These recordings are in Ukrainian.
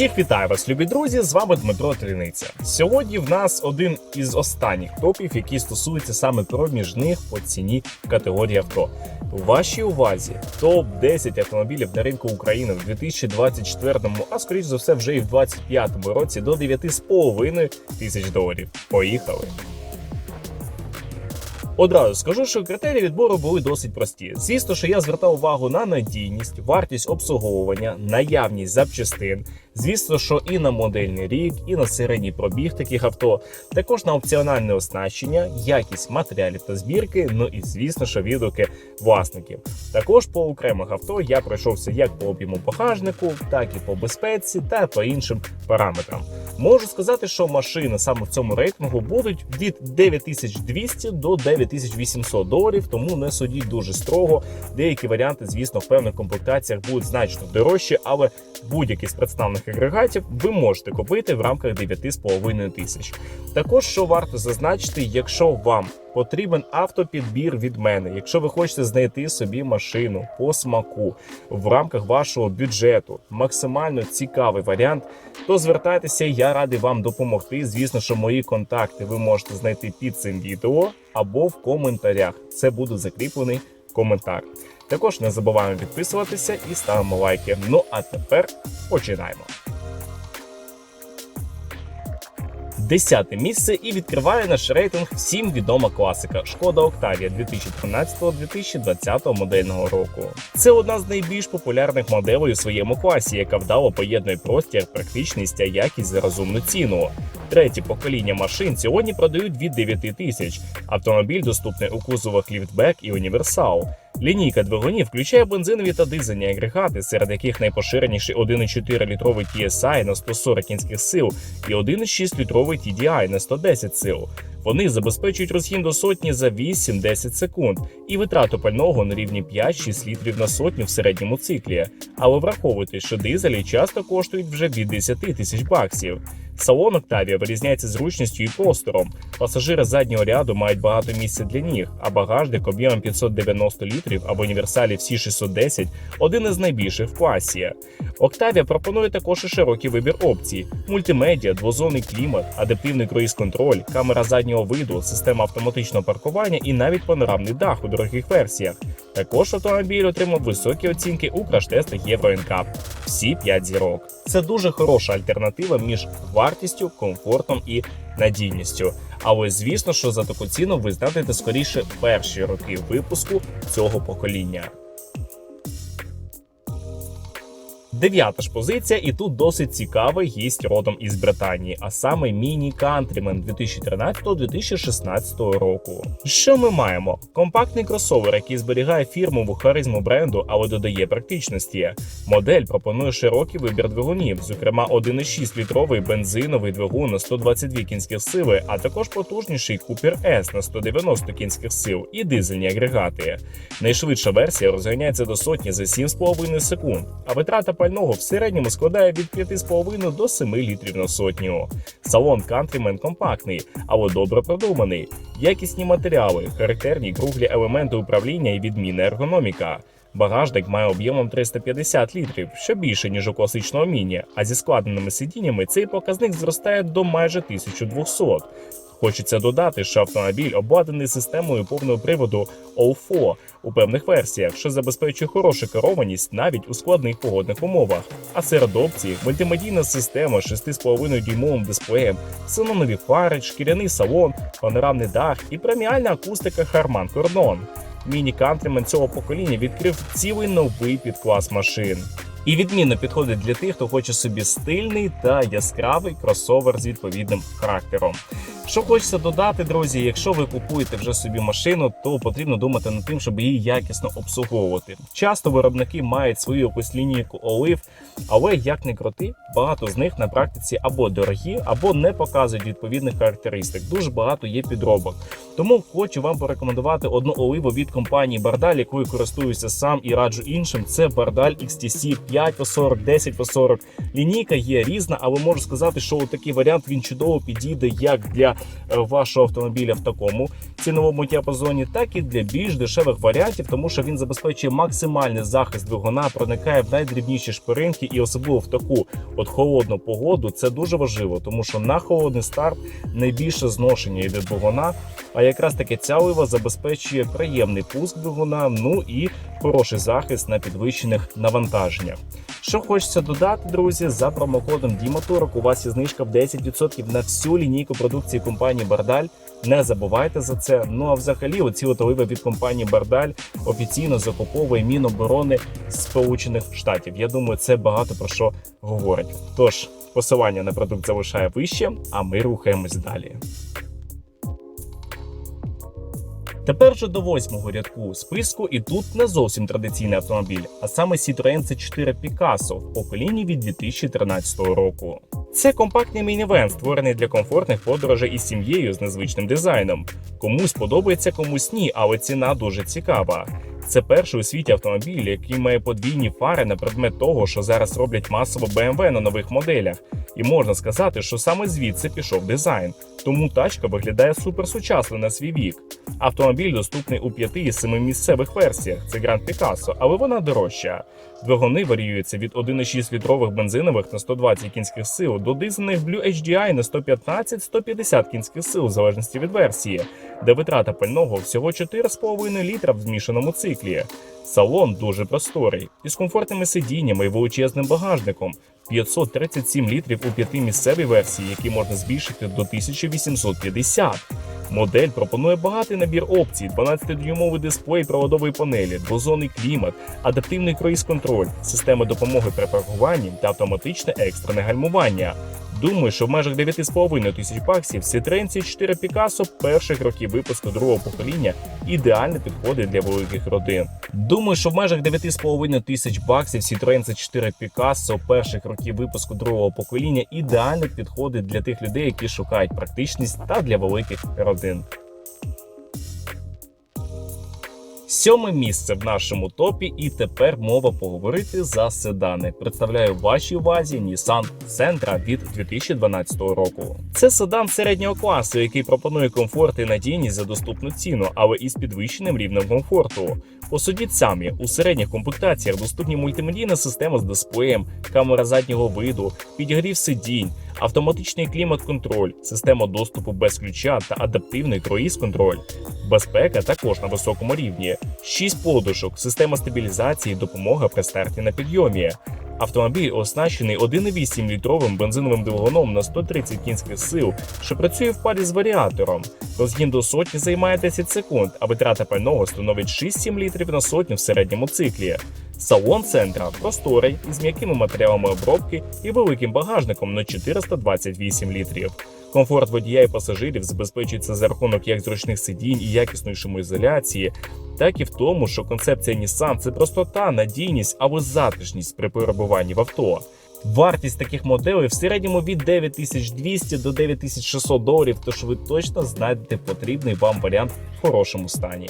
Всіх вітаю вас, любі друзі! З вами Дмитро Триниця. Сьогодні в нас один із останніх топів, які стосуються саме проміжних по ціні категорії авто. У вашій увазі топ 10 автомобілів на ринку України в 2024, а скоріш за все, вже і в 2025 році до 9,5 тисяч доларів. Поїхали! Одразу скажу, що критерії відбору були досить прості. Звісно, що я звертав увагу на надійність, вартість обслуговування, наявність запчастин. Звісно, що і на модельний рік, і на середній пробіг таких авто, також на опціональне оснащення, якість матеріалів та збірки. Ну і звісно, що відгуки власників. Також по окремих авто я пройшовся як по об'єму багажнику, так і по безпеці та по іншим параметрам. Можу сказати, що машини саме в цьому рейтингу будуть від 9200 до 9800 доларів, тому не судіть дуже строго. Деякі варіанти, звісно, в певних комплектаціях будуть значно дорожчі, але будь-який з представних агрегатів ви можете купити в рамках 9,5 тисяч. Також що варто зазначити, якщо вам потрібен автопідбір від мене, якщо ви хочете знайти собі машину по смаку в рамках вашого бюджету, максимально цікавий варіант, то звертайтеся, я радий вам допомогти. Звісно, що мої контакти ви можете знайти під цим відео або в коментарях. Це буде закріплений коментар. Також не забуваємо підписуватися і ставимо лайки. Ну а тепер починаємо. Десяте місце і відкриває наш рейтинг всім відома класика Шкода Октавія 2013-2020 модельного року. Це одна з найбільш популярних моделей у своєму класі, яка вдало поєднує простір, практичність та якість за розумну ціну. Третє покоління машин сьогодні продають від 9 тисяч. Автомобіль доступний у кузовах ліфтбек і універсал. Лінійка двигунів включає бензинові та дизельні агрегати, серед яких найпоширеніший 1,4 літровий TSI на 140 кінських сил і 1,6 літровий TDI на 110 сил. Вони забезпечують розхід до сотні за 8-10 секунд і витрату пального на рівні 5-6 літрів на сотню в середньому циклі. Але враховуйте, що дизелі часто коштують вже від 10 тисяч баксів. Салон Octavia вирізняється зручністю і простором. Пасажири заднього ряду мають багато місця для ніг, а багажник об'ємом 590 літрів або універсалі всі 610 один із найбільших в класі. Octavia пропонує також і широкий вибір опцій: мультимедіа, двозонний клімат, адаптивний круїз-контроль, камера заднього виду, система автоматичного паркування і навіть панорамний дах у дорогих версіях. Також автомобіль отримав високі оцінки у краш-тестах Євро Всі 5 зірок. Це дуже хороша альтернатива між вартістю, комфортом і надійністю. Але звісно, що за таку ціну ви знайдете скоріше перші роки випуску цього покоління. Дев'ята ж позиція, і тут досить цікавий гість родом із Британії, а саме Міні Countryman 2013-2016 року. Що ми маємо? Компактний кросовер, який зберігає фірмову харизму бренду, але додає практичності. Модель пропонує широкий вибір двигунів, зокрема 1,6 літровий бензиновий двигун на 122 кінських сили, а також потужніший Cooper S на 190 кінських сил і дизельні агрегати. Найшвидша версія розганяється до сотні за 7,5 секунд, а витрата пального в середньому складає від 5,5 до 7 літрів на сотню. Салон Countryman компактний, але добре продуманий. Якісні матеріали, характерні круглі елементи управління і відмінна ергономіка. Багажник має об'ємом 350 літрів, що більше ніж у класичного міні. А зі складеними сидіннями цей показник зростає до майже 1200. Хочеться додати, що автомобіль обладнаний системою повного приводу OFO у певних версіях, що забезпечує хорошу керованість навіть у складних погодних умовах. А серед опцій мультимедійна система з 6,5 дюймовим дисплеєм, синонові фари, шкіряний салон, панорамний дах і преміальна акустика Harman Kardon. Міні Countryman цього покоління відкрив цілий новий підклас машин. І відмінно підходить для тих, хто хоче собі стильний та яскравий кросовер з відповідним характером. Що хочеться додати, друзі, якщо ви купуєте вже собі машину, то потрібно думати над тим, щоб її якісно обслуговувати. Часто виробники мають свою якусь лінійку олив, але як не крути, багато з них на практиці або дорогі, або не показують відповідних характеристик. Дуже багато є підробок. Тому хочу вам порекомендувати одну оливу від компанії Бардаль, якою користуюся сам і раджу іншим. Це Бардаль XTC 5 по 40, 10 по 40. Лінійка є різна, але можу сказати, що такий варіант він чудово підійде як для е, вашого автомобіля в такому ціновому діапазоні, так і для більш дешевих варіантів, тому що він забезпечує максимальний захист двигуна, проникає в найдрібніші шпиринки, і особливо в таку от холодну погоду. Це дуже важливо, тому що на холодний старт найбільше зношення йде двигуна. А якраз таки ця олива забезпечує приємний пуск двигуна, ну і хороший захист на підвищених навантаженнях. Що хочеться додати, друзі, за промокодом Діматорок у вас є знижка в 10% на всю лінійку продукції компанії Бардаль. Не забувайте за це. Ну а взагалі, оці от оливи від компанії Бардаль офіційно закуповує Міноборони Сполучених Штатів. Я думаю, це багато про що говорить. Тож посилання на продукт залишає вище, а ми рухаємось далі. Тепер же до восьмого рядку списку, і тут не зовсім традиційний автомобіль, а саме Citroen C4 Picasso в поколінні від 2013 року. Це компактний мінівен, створений для комфортних подорожей із сім'єю з незвичним дизайном. Комусь подобається, комусь ні, але ціна дуже цікава. Це перший у світі автомобіль, який має подвійні фари на предмет того, що зараз роблять масово BMW на нових моделях. І можна сказати, що саме звідси пішов дизайн. Тому тачка виглядає суперсучасно на свій вік. Автомобіль доступний у 5 і 7 місцевих версіях. Це Grand Picasso, але вона дорожча. Двигуни варіюються від 1,6 літрових бензинових на 120 кінських сил до дизельних Blue HDI на 115-150 кінських сил, в залежності від версії, де витрата пального всього 4,5 літра в змішаному циклі. Салон дуже просторий, із комфортними сидіннями і величезним багажником. 537 літрів у п'ятимісцевій версії, які можна збільшити до 1850. Модель пропонує багатий набір опцій: 12-дюймовий дисплей проводової панелі, двозонний клімат, адаптивний круїз-контроль, система допомоги при паркуванні та автоматичне екстрене гальмування. Думаю, що в межах 9,5 тисяч баксів Citroen C4 Picasso перших років випуску другого покоління ідеально підходить для великих родин. Думаю, що в межах 9,5 тисяч баксів Citroen C4 Picasso перших років випуску другого покоління ідеально підходить для тих людей, які шукають практичність та для великих родин. Сьоме місце в нашому топі, і тепер мова поговорити за седани. Представляю вашій увазі Nissan Sentra від 2012 року. Це седан середнього класу, який пропонує комфорт і надійність за доступну ціну, але із підвищеним рівнем комфорту. Посудіть самі, у середніх комплектаціях доступні мультимедійна система з дисплеєм, камера заднього виду, підігрів сидінь, автоматичний клімат-контроль, система доступу без ключа та адаптивний круїз-контроль. Безпека також на високому рівні, 6 подушок, система стабілізації, допомога при старті на підйомі. Автомобіль оснащений 1,8 літровим бензиновим двигуном на 130 кінських сил, що працює в парі з варіатором. Розгін до сотні займає 10 секунд, а витрата пального становить 6-7 літрів на сотню в середньому циклі. Салон центра просторий із м'якими матеріалами обробки і великим багажником на 428 літрів. Комфорт водія і пасажирів забезпечується за рахунок як зручних сидінь і якісної шумоізоляції, так і в тому, що концепція Nissan – це простота, надійність або затишність при перебуванні в авто. Вартість таких моделей в середньому від 9200 до 9600 доларів, тож ви точно знайдете потрібний вам варіант в хорошому стані.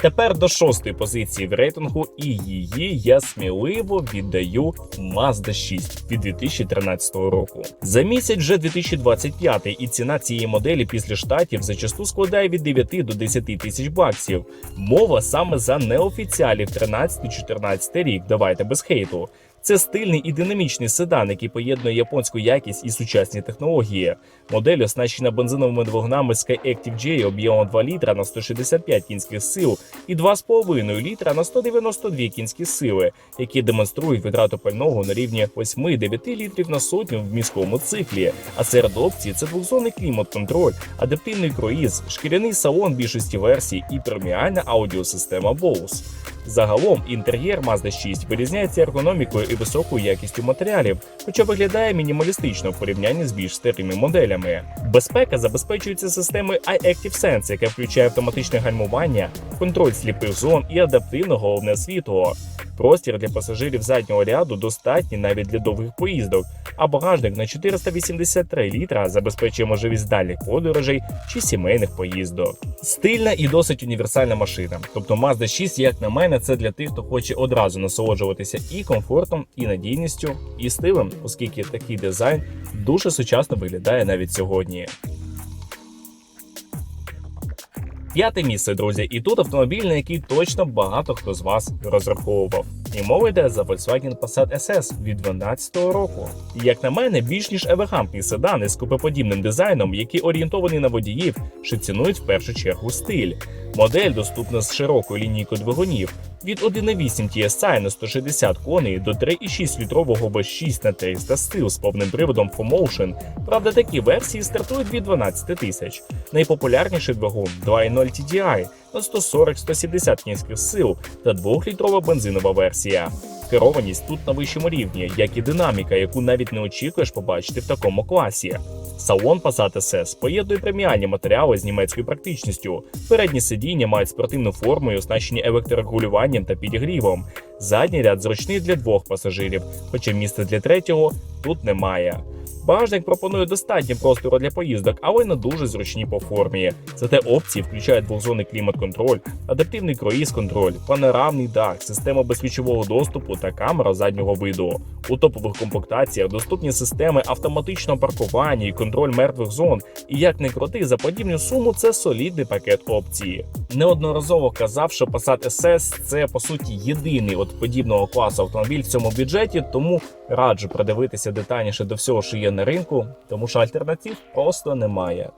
Тепер до шостої позиції в рейтингу, і її я сміливо віддаю Mazda 6 від 2013 року. За місяць вже 2025, і ціна цієї моделі після штатів зачасту складає від 9 до 10 тисяч баксів. Мова саме за неофіціалів 13-14 рік. Давайте без хейту. Це стильний і динамічний седан, який поєднує японську якість і сучасні технології. Модель оснащена бензиновими двигунами SkyActiv J об'ємом 2 літра на 165 кінських сил і 2,5 літра на 192 кінські сили, які демонструють витрату пального на рівні 8-9 літрів на сотню в міському циклі. А серед опцій це двохзонний клімат-контроль, адаптивний круїз, шкіряний салон більшості версій і преміальна аудіосистема Bose. Загалом інтер'єр Mazda 6 вирізняється ергономікою і високою якістю матеріалів, хоча виглядає мінімалістично в порівнянні з більш старими моделями. Безпека забезпечується системою iActive Sense, яка включає автоматичне гальмування, контроль сліпих зон і адаптивне головне світло. Простір для пасажирів заднього ряду достатній навіть для довгих поїздок, а багажник на 483 літра забезпечує можливість дальніх подорожей чи сімейних поїздок. Стильна і досить універсальна машина. Тобто Mazda 6, як на мене, це для тих, хто хоче одразу насолоджуватися і комфортом, і надійністю, і стилем, оскільки такий дизайн дуже сучасно виглядає навіть сьогодні. П'яте місце, друзі, і тут автомобіль, на який точно багато хто з вас розраховував. І мова йде за Volkswagen Passat SS від 2012 року. І, Як на мене, більш ніж елегантний седан із купеподібним дизайном, який орієнтований на водіїв, що цінують в першу чергу стиль. Модель доступна з широкою лінійкою двигунів від 1,8 TSI на 160 коней до 3,6 літрового B6 на 300 сил з повним приводом 4Motion. Правда, такі версії стартують від 12 тисяч. Найпопулярніший двигун 2.0 TDI на 140-170 кінських сил та 2-літрова бензинова версія. Керованість тут на вищому рівні, як і динаміка, яку навіть не очікуєш побачити в такому класі. Салон Passat SS поєднує преміальні матеріали з німецькою практичністю. Передні сидіння мають спортивну форму і оснащені електрорегулюванням та підігрівом. Задній ряд зручний для двох пасажирів, хоча місця для третього тут немає. Багажник пропонує достатньо простору для поїздок, але не дуже зручні по формі. Зате опції включають двохзонний клімат-контроль, адаптивний круїз-контроль, панорамний дах, система безключового доступу та камера заднього виду. У топових комплектаціях доступні системи автоматичного паркування і контроль мертвих зон. І як не крути, за подібну суму це солідний пакет опцій. Неодноразово казав, що Passat SS – це по суті єдиний от подібного класу автомобіль в цьому бюджеті, тому раджу придивитися детальніше до всього, що є на ринку, тому що альтернатив просто немає.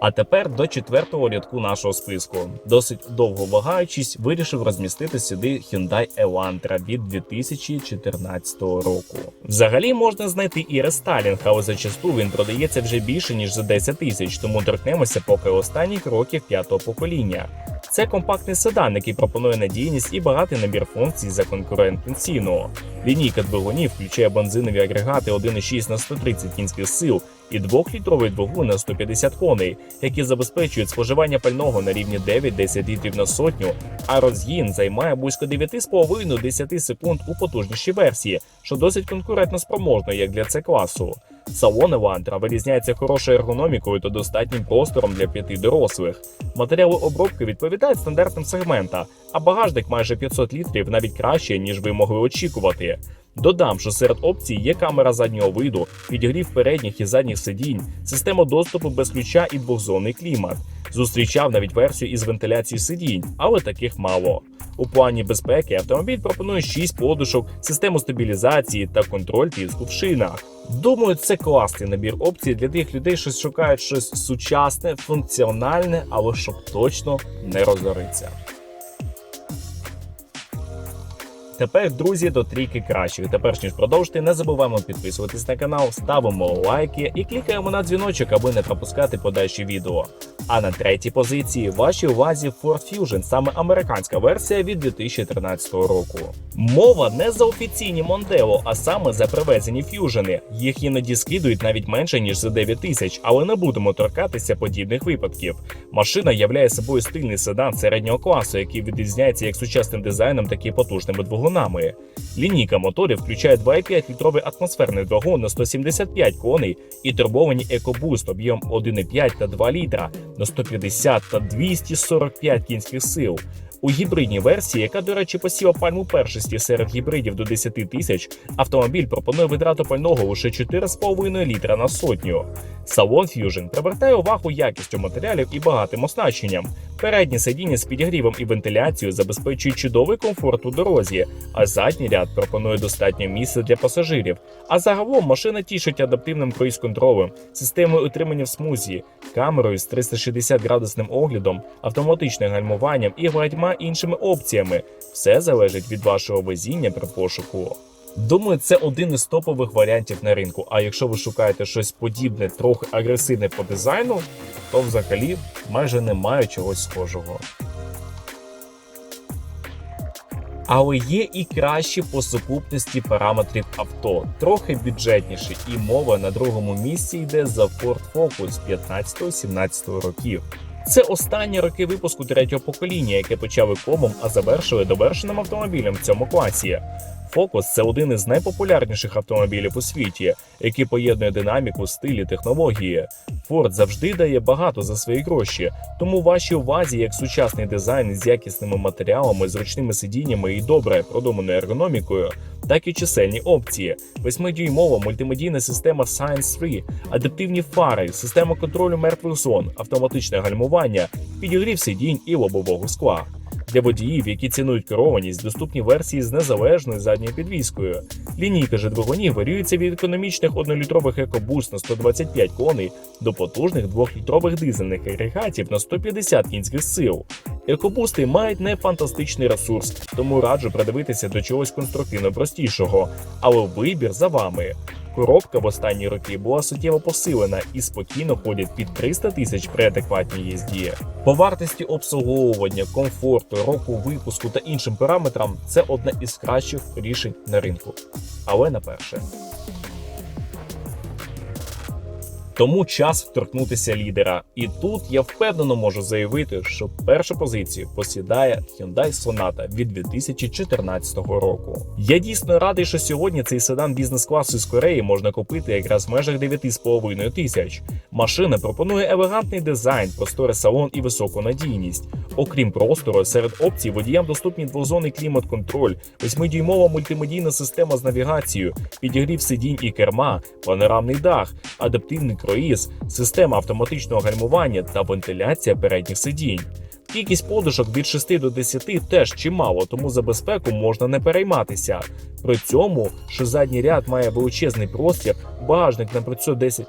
А тепер до четвертого рядку нашого списку. Досить довго вагаючись, вирішив розмістити сюди Hyundai Elantra від 2014 року. Взагалі можна знайти і рестайлінг, але зачасту він продається вже більше ніж за 10 тисяч, тому торкнемося поки останніх років п'ятого покоління. Це компактний седан, який пропонує надійність і багатий набір функцій за конкурентну ціну. Лінійка двигунів включає бензинові агрегати 1,6 на 130 кінських сил і 2-літровий двигун на 150 коней, які забезпечують споживання пального на рівні 9-10 літрів на сотню, а розгін займає близько 9,5-10 секунд у потужнішій версії, що досить конкурентно спроможно як для це класу. Салон Elantra вирізняється хорошою ергономікою та достатнім простором для п'яти дорослих. Матеріали обробки відповідають стандартам сегмента, а багажник майже 500 літрів навіть краще, ніж ви могли очікувати. Додам, що серед опцій є камера заднього виду, підігрів передніх і задніх сидінь, система доступу без ключа і двохзонний клімат. Зустрічав навіть версію із вентиляцією сидінь, але таких мало. У плані безпеки автомобіль пропонує 6 подушок, систему стабілізації та контроль тиску в шинах. Думаю, це класний набір опцій для тих людей, що шукають щось сучасне, функціональне, але щоб точно не розориться. Тепер, друзі, до трійки кращих. Тепер ніж продовжити, не забуваємо підписуватись на канал, ставимо лайки і клікаємо на дзвіночок, аби не пропускати подальші відео. А на третій позиції вашій увазі Ford Fusion, саме американська версія від 2013 року. Мова не за офіційні Мондело, а саме за привезені ф'южени. Їх іноді скидують навіть менше ніж за 9 тисяч, але не будемо торкатися подібних випадків. Машина являє собою стильний седан середнього класу, який відрізняється як сучасним дизайном, так і потужними двигунами. Лінійка моторів включає 2,5 літровий атмосферний двигун на 175 коней і турбовані EcoBoost об'єм 1,5 та 2 літра на 150 та 245 кінських сил. У гібридній версії, яка, до речі, посіла пальму першості серед гібридів до 10 тисяч, автомобіль пропонує витрату пального лише 4,5 літра на сотню. Салон Fusion привертає увагу якістю матеріалів і багатим оснащенням. Передні сидіння з підігрівом і вентиляцією забезпечують чудовий комфорт у дорозі, а задній ряд пропонує достатньо місця для пасажирів. А загалом машина тішить адаптивним круїз-контролем, системою утримання в смузі, камерою з 360 градусним оглядом, автоматичним гальмуванням і багатьма іншими опціями. Все залежить від вашого везіння при пошуку. Думаю, це один із топових варіантів на ринку. А якщо ви шукаєте щось подібне, трохи агресивне по дизайну, то взагалі майже немає чогось схожого. Але є і кращі по сукупності параметрів авто, трохи бюджетніші, і мова на другому місці йде за Ford Focus 15-17 років. Це останні роки випуску третього покоління, яке почали комом, а завершили довершеним автомобілем в цьому класі. Focus – це один із найпопулярніших автомобілів у світі, який поєднує динаміку, стиль і технології. Ford завжди дає багато за свої гроші, тому вашій увазі як сучасний дизайн з якісними матеріалами, зручними сидіннями і добре продуманою ергономікою, так і чисельні опції, 8-дюймова мультимедійна система Science 3, адаптивні фари, система контролю мертвих зон, автоматичне гальмування, підігрів сидінь і лобового скла. Для водіїв, які цінують керованість, доступні версії з незалежною задньою підвіскою. Лінійка же двигунів варіюється від економічних 1-літрових EcoBoost на 125 коней до потужних 2-літрових дизельних агрегатів на 150 кінських сил. Екобусти мають не фантастичний ресурс, тому раджу придивитися до чогось конструктивно простішого, але вибір за вами. Коробка в останні роки була суттєво посилена і спокійно ходять під 300 тисяч при адекватній їзді. По вартості обслуговування, комфорту, року випуску та іншим параметрам це одне із кращих рішень на ринку. Але на перше. Тому час вторкнутися лідера. І тут я впевнено можу заявити, що першу позицію посідає Hyundai Sonata від 2014 року. Я дійсно радий, що сьогодні цей седан бізнес-класу з Кореї можна купити якраз в межах 9,5 тисяч. Машина пропонує елегантний дизайн, просторий салон і високу надійність. Окрім простору, серед опцій водіям доступні двозонний клімат-контроль, 8-дюймова мультимедійна система з навігацією, підігрів сидінь і керма, панорамний дах, адаптивний круїз, система автоматичного гальмування та вентиляція передніх сидінь. Кількість подушок від 6 до 10 теж чимало, тому за безпеку можна не перейматися. При цьому, що задній ряд має величезний простір, багажник на 510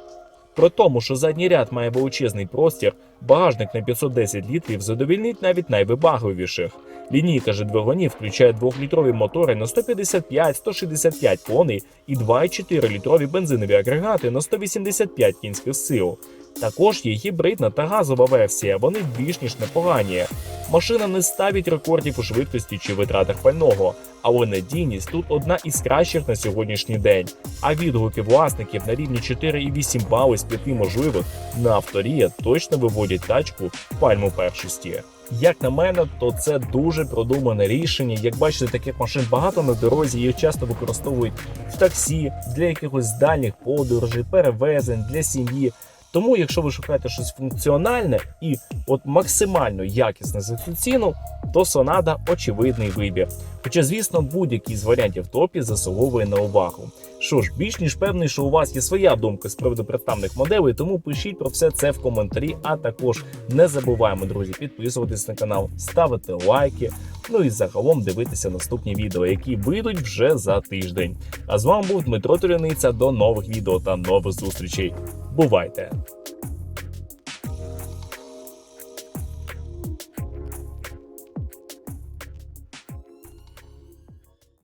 При тому, що задній ряд має величезний простір, багажник на 510 літрів задовільнить навіть найвибагливіших. Лінійка же двигунів включає 2-літрові мотори на 155-165 коней і 2,4-літрові бензинові агрегати на 185 кінських сил. Також є гібридна та газова версія, вони більш ніж непогані. Машина не ставить рекордів у швидкості чи витратах пального, але надійність тут одна із кращих на сьогоднішній день. А відгуки власників на рівні 4,8 бали з 5 можливих на авторія точно виводять тачку в пальму першості. Як на мене, то це дуже продумане рішення. Як бачите, таких машин багато на дорозі, їх часто використовують в таксі для якихось дальніх подорожей, перевезень для сім'ї. Тому, якщо ви шукаєте щось функціональне і от максимально якісне за цю ціну, то Сонада очевидний вибір. Хоча, звісно, будь-який з варіантів топі заслуговує на увагу. Що ж, більш ніж певний, що у вас є своя думка з приводу представних моделей, тому пишіть про все це в коментарі. А також не забуваємо, друзі, підписуватись на канал, ставити лайки. Ну і загалом дивитися наступні відео, які вийдуть вже за тиждень. А з вами був Дмитро Туряниця. До нових відео та нових зустрічей. Бувайте!